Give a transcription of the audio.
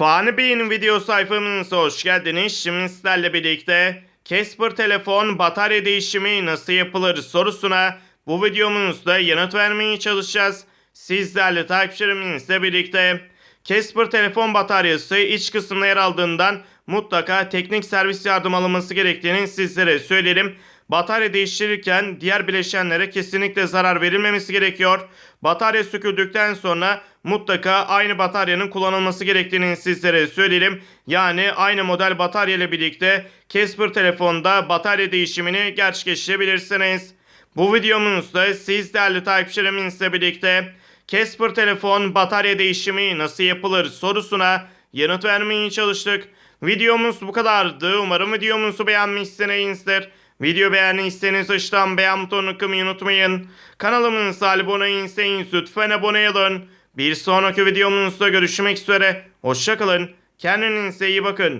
Fani Bey'in video sayfamıza hoş geldiniz. Şimdi sizlerle birlikte Casper telefon batarya değişimi nasıl yapılır sorusuna bu videomuzda yanıt vermeye çalışacağız. Sizlerle takipçilerimizle birlikte Casper telefon bataryası iç kısmında yer aldığından mutlaka teknik servis yardım alınması gerektiğini sizlere söyleyelim. Batarya değiştirirken diğer bileşenlere kesinlikle zarar verilmemesi gerekiyor. Batarya söküldükten sonra mutlaka aynı bataryanın kullanılması gerektiğini sizlere söyleyelim. Yani aynı model batarya ile birlikte Casper telefonda batarya değişimini gerçekleştirebilirsiniz. Bu videomuzda siz değerli takipçilerimizle birlikte Casper telefon batarya değişimi nasıl yapılır sorusuna yanıt vermeye çalıştık. Videomuz bu kadardı. Umarım videomuzu beğenmişsinizdir. Video beğendiyseniz aşağıdan beğen butonunu kımayı unutmayın. Kanalımıza abone değilseniz lütfen abone olun. Bir sonraki videomuzda görüşmek üzere. Hoşçakalın. Kendinize iyi bakın.